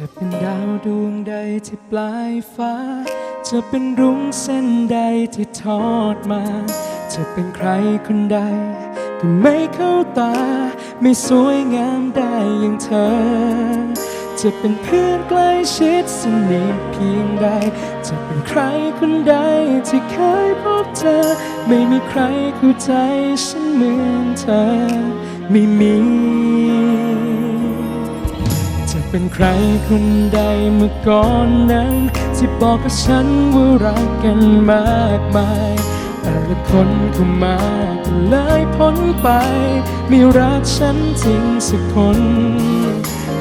จะเป็นดาวดวงใดที่ปลายฟ้า จะเป็นรุ้งเส้นใดที่ทอดมา จะเป็นใครคนใด ก็ไม่เข้าตา ไม่สวยงามได้อย่างเธอ จะเป็นเพื่อนใกล้ชิดสนิทเพียงใด จะเป็นใครคนใดที่เคยพบเจอไม่มีใครเข้าใจฉันเหมือนเธอ ไม่มี เป็นใครคนใดเมื่อก่อนนั้น ที่บอกกับฉันว่ารักกันมากมาย แต่ละคนเข้ามาก็เลยพ้นไป ไม่รักฉันจริงสักคน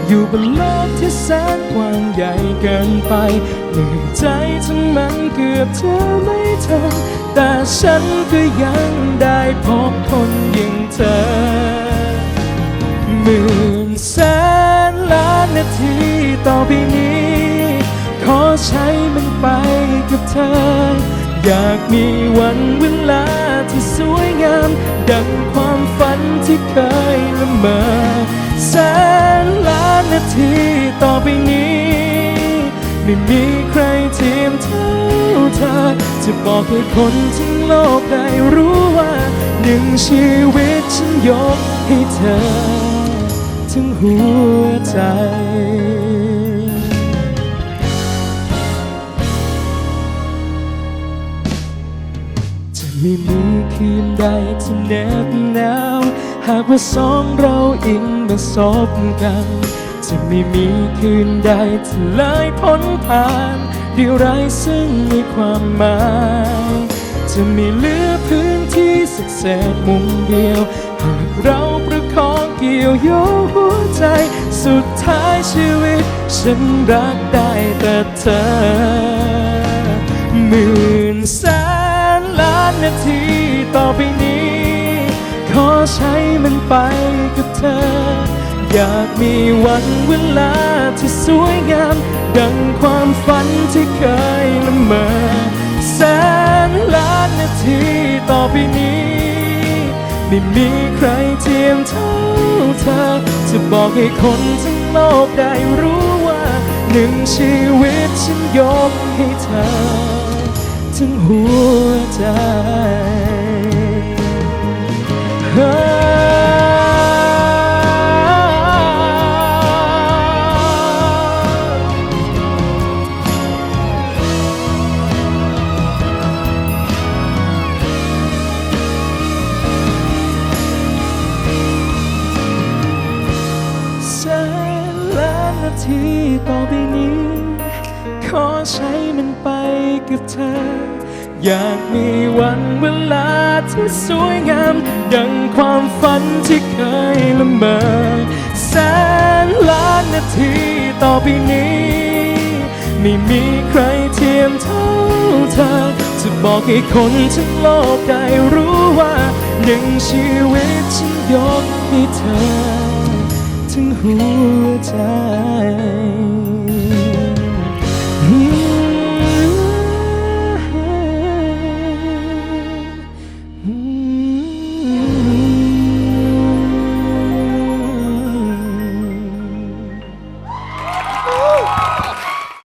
อยู่บนโลกที่แสนกว้างใหญ่เกินไปเหนื่อยใจจนมันเกือบจะไม่ทันแต่ฉันก็ยังได้พบคนอย่างเธอหมื่นแสนล้านนา ทีต่อไปนี้ ขอใช้มันไปกับเธอ อยากมีวันเวลาที่สวยงาม ดังความฝันที่เคยละเมอแสนล้านนาทีต่อไปนี้ ไม่มีใครเทียมเท่าเธอ จะบอกให้คนทั้งโลกได้รู้ว่า หนึ่งชีวิตฉันยกให้เธอ ทั้งหัวใจจะไม่มีคืนใดที่เหน็บหนาว หากว่าสองเราอิงมาสบกัน จะไม่มีคืนใดที่เลยพ้นผ่านเดียวไรซึ่งมีความหมาย จะไม่เหลือพื้นที่สักเศษมุมเดียว หากเราประ กี่ยวโยงหัวใจ สุดท้ายชีวิต ฉันรักได้แต่เธอหมื่นแสนล้านนาทีต่อไปนี้ ขอใช้มันไปกับเธอ อยากมีวันเวลาที่สวยงาม ดังความฝันที่เคยละเมอแสนล้านนาทีต่อไปนี้ ไม่มีใครเทียมเท่าเธอ จะบอกให้คนทั้งโลกได้รู้ว่า หนึ่งชีวิตฉันยกให้เธอ ทั้งหัวใจ ที่ต่อไปนี้ ขอใช้มันไปกับเธอ อยากมีวันเวลาที่สวยงาม ดังความฝันที่เคยละเมอแสนล้านนาทีต่อไปนี้ ไม่มีใครเทียมเท่าเธอ จะบอกให้คนทั้งโลกได้รู้ว่า หนึ่งชีวิตฉันยกให้เธอ ทั้งหัวใจ